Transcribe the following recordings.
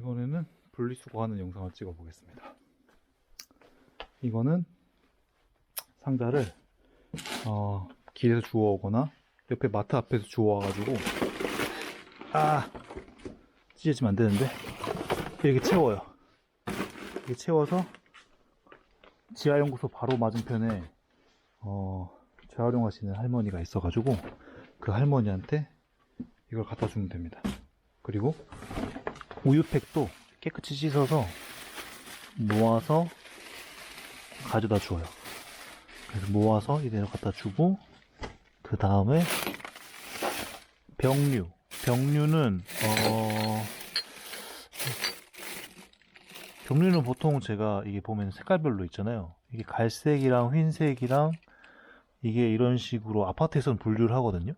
이번에는 분리수거하는 영상을 찍어 보겠습니다. 이거는 상자를 어, 길에서 주워오거나 옆에 마트 앞에서 주워와가지고 아 찢어지면 안 되는데 이렇게 채워요. 이렇게 채워서 지하연구소 바로 맞은편에 어, 재활용하시는 할머니가 있어가지고 그 할머니한테 이걸 갖다 주면 됩니다. 그리고 우유팩도 깨끗이 씻어서 모아서 가져다 줘요. 그래서 모아서 이대로 갖다 주고 그 다음에 병류. 병류는 어 병류는 보통 제가 이게 보면 색깔별로 있잖아요. 이게 갈색이랑 흰색이랑 이게 이런 식으로 아파트에서는 분류를 하거든요.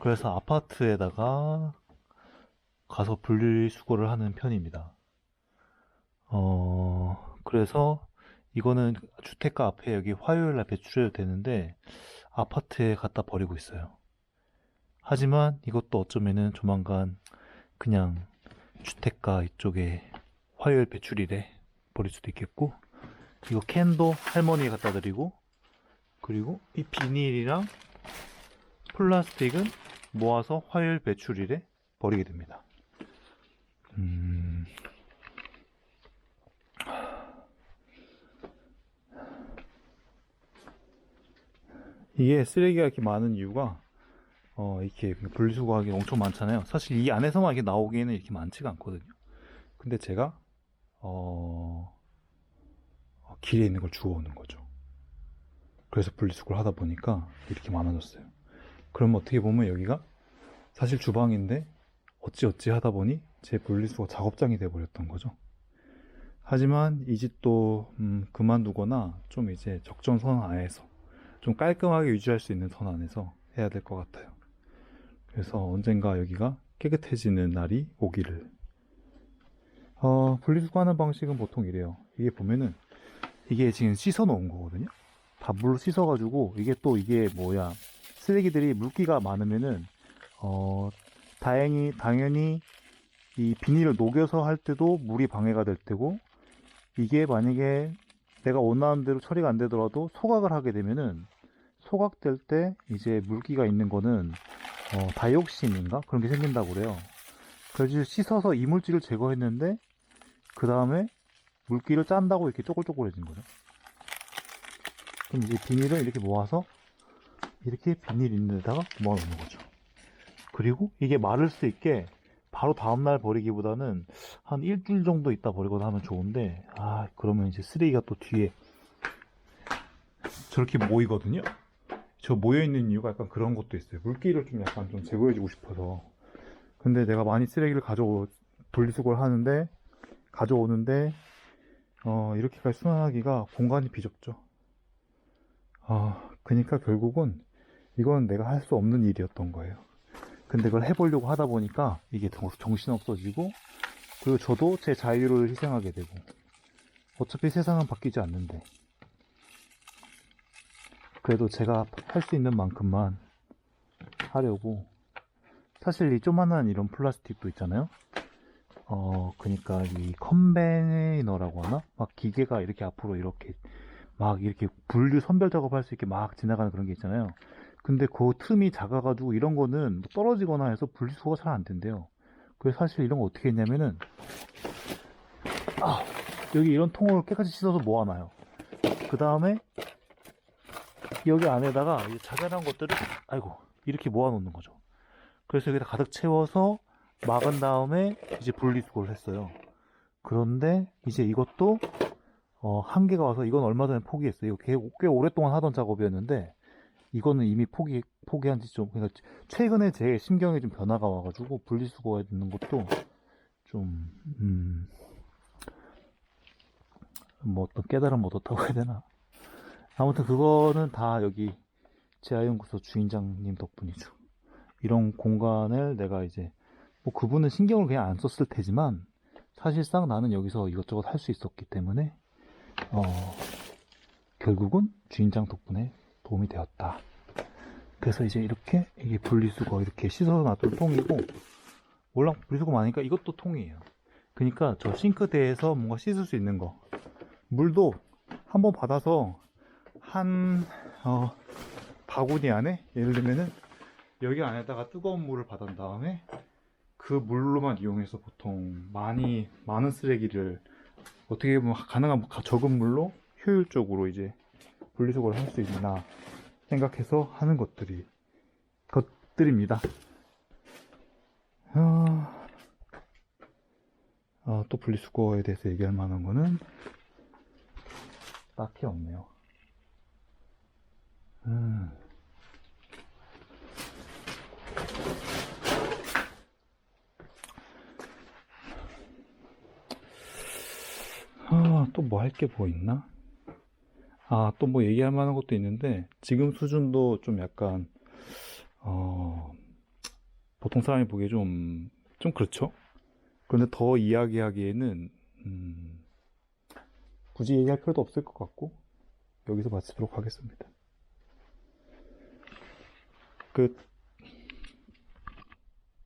그래서 아파트에다가 가서 분리수거를 하는 편입니다. 어, 그래서 이거는 주택가 앞에 여기 화요일 날 배출해도 되는데 아파트에 갖다 버리고 있어요. 하지만 이것도 어쩌면은 조만간 그냥 주택가 이쪽에 화요일 배출일에 버릴 수도 있겠고 이거 캔도 할머니에 갖다 드리고 그리고 이 비닐이랑 플라스틱은 모아서 화요일 배출일에 버리게 됩니다. 음... 이게 쓰레기가 이렇게 많은 이유가 어 이렇게 분리수거하기 엄청 많잖아요. 사실 이 안에서만 이렇게 나오기에는 이렇게 많지가 않거든요. 근데 제가 어 어, 길에 있는 걸 주워오는 거죠. 그래서 분리수거를 하다 보니까 이렇게 많아졌어요. 그럼 어떻게 보면 여기가 사실 주방인데 어찌어찌 하다 보니 제 분리수거 작업장이 돼버렸던 거죠. 하지만 이 집도 음, 그만두거나 좀 이제 적정선 안에서 좀 깔끔하게 유지할 수 있는 선 안에서 해야 될 것 같아요. 그래서 언젠가 여기가 깨끗해지는 날이 오기를. 어, 분리수거하는 방식은 보통 이래요. 이게 보면은 이게 지금 씻어 놓은 거거든요. 다 물로 씻어가지고 이게 또 이게 뭐야 쓰레기들이 물기가 많으면은 어 다행히 당연히 이 비닐을 녹여서 할 때도 물이 방해가 될 테고 이게 만약에 내가 원하는 대로 처리가 안 되더라도 소각을 하게 되면은 소각될 때 이제 물기가 있는 거는 어, 다이옥신인가 그런 게 생긴다고 그래요. 그래서 씻어서 이물질을 제거했는데 그 다음에 물기를 짠다고 이렇게 쪼글쪼글해진 거죠. 그럼 이제 비닐을 이렇게 모아서 이렇게 비닐 있는 데다가 모아놓는 거죠. 그리고 이게 마를 수 있게 바로 다음날 버리기보다는 한 일주일 정도 있다 버리거나 하면 좋은데 아 그러면 이제 쓰레기가 또 뒤에 저렇게 모이거든요. 저 모여있는 이유가 약간 그런 것도 있어요. 물기를 좀 약간 좀 제거해주고 싶어서. 근데 내가 많이 쓰레기를 가져오 분리수거를 하는데 가져오는데 어 이렇게까지 순환하기가 공간이 비좁죠. 아 그니까 결국은 이건 내가 할 수 없는 일이었던 거예요 근데 그걸 해보려고 하다 보니까 이게 정신 없어지고 그리고 저도 제 자유를 희생하게 되고 어차피 세상은 바뀌지 않는데 그래도 제가 할 수 있는 만큼만 하려고. 사실 이 조만한 이런 플라스틱도 있잖아요. 어 그니까 이 컨베이너라고 하나? 막 기계가 이렇게 앞으로 이렇게 막 이렇게 분류 선별 작업할 수 있게 막 지나가는 그런 게 있잖아요 근데 그 틈이 작아가지고 이런 거는 떨어지거나 해서 분리수거가 잘 안 된대요. 그래서 사실 이런 거 어떻게 했냐면은 아, 여기 이런 통을 깨끗이 씻어서 모아놔요. 그 다음에 여기 안에다가 이 자잘한 것들을 아이고 이렇게 모아놓는 거죠. 그래서 여기다 가득 채워서 막은 다음에 이제 분리수거를 했어요. 그런데 이제 이것도 어, 한계가 와서 이건 얼마 전에 포기했어요. 이거 꽤, 꽤 오랫동안 하던 작업이었는데 이거는 이미 포기 포기한 지 좀 그러니까 최근에 제 심경에 좀 변화가 와가지고 분리수거해 두는 것도 좀 음, 뭐 어떤 깨달음 얻었다고 해야 되나? 아무튼 그거는 다 여기 재하연구소 주인장님 덕분이죠. 이런 공간을 내가 이제 뭐 그분은 신경을 그냥 안 썼을 테지만 사실상 나는 여기서 이것저것 할 수 있었기 때문에 어 결국은 주인장 덕분에 도움이 되었다. 그래서 이제 이렇게 이게 분리수거 이렇게 씻어서 놨던 통이고 원래 분리수거 많으니까 이것도 통이에요. 그러니까 저 싱크대에서 뭔가 씻을 수 있는 거. 물도 한번 받아서 한 어, 바구니 안에 예를 들면은 여기 안에다가 뜨거운 물을 받은 다음에 그 물로만 이용해서 보통 많이 많은 쓰레기를 어떻게 보면 가능한 가- 적은 물로 효율적으로 이제 분리수거를 할 수 있나 생각해서 하는 것들이 것들입니다. 아, 아, 또 분리수거에 대해서 얘기할 만한 거는 딱히 없네요. 음. 아, 또 뭐 할 게 뭐 있나? 아, 또 뭐 얘기할 만한 것도 있는데, 지금 수준도 좀 약간, 어, 보통 사람이 보기에 좀, 좀 그렇죠? 그런데 더 이야기하기에는, 음, 굳이 얘기할 필요도 없을 것 같고, 여기서 마치도록 하겠습니다. 그,